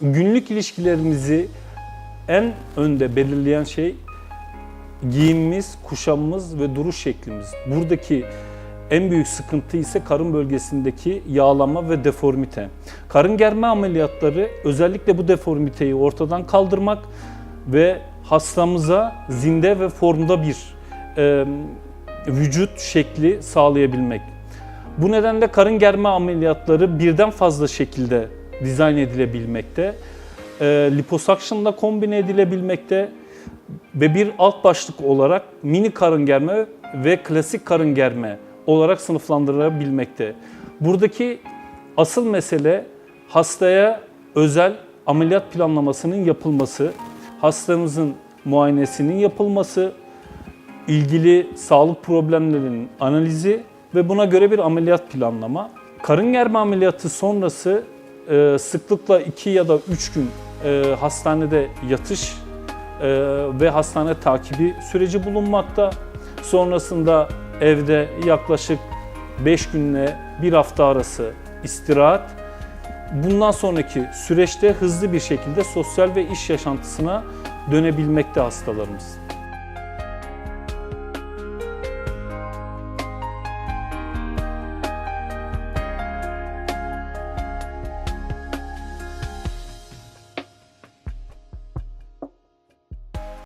günlük ilişkilerimizi en önde belirleyen şey giyimimiz, kuşamımız ve duruş şeklimiz. Buradaki en büyük sıkıntı ise karın bölgesindeki yağlama ve deformite. Karın germe ameliyatları özellikle bu deformiteyi ortadan kaldırmak ve hastamıza zinde ve formda bir e, vücut şekli sağlayabilmek. Bu nedenle karın germe ameliyatları birden fazla şekilde dizayn edilebilmekte. E, liposuction'la kombine edilebilmekte ve bir alt başlık olarak mini karın germe ve klasik karın germe olarak sınıflandırılabilmekte. Buradaki asıl mesele hastaya özel ameliyat planlamasının yapılması, hastamızın muayenesinin yapılması, ilgili sağlık problemlerinin analizi ve buna göre bir ameliyat planlama. Karın germe ameliyatı sonrası e, sıklıkla 2 ya da 3 gün e, hastanede yatış e, ve hastane takibi süreci bulunmakta. Sonrasında evde yaklaşık 5 günle 1 hafta arası istirahat. Bundan sonraki süreçte hızlı bir şekilde sosyal ve iş yaşantısına dönebilmekte hastalarımız.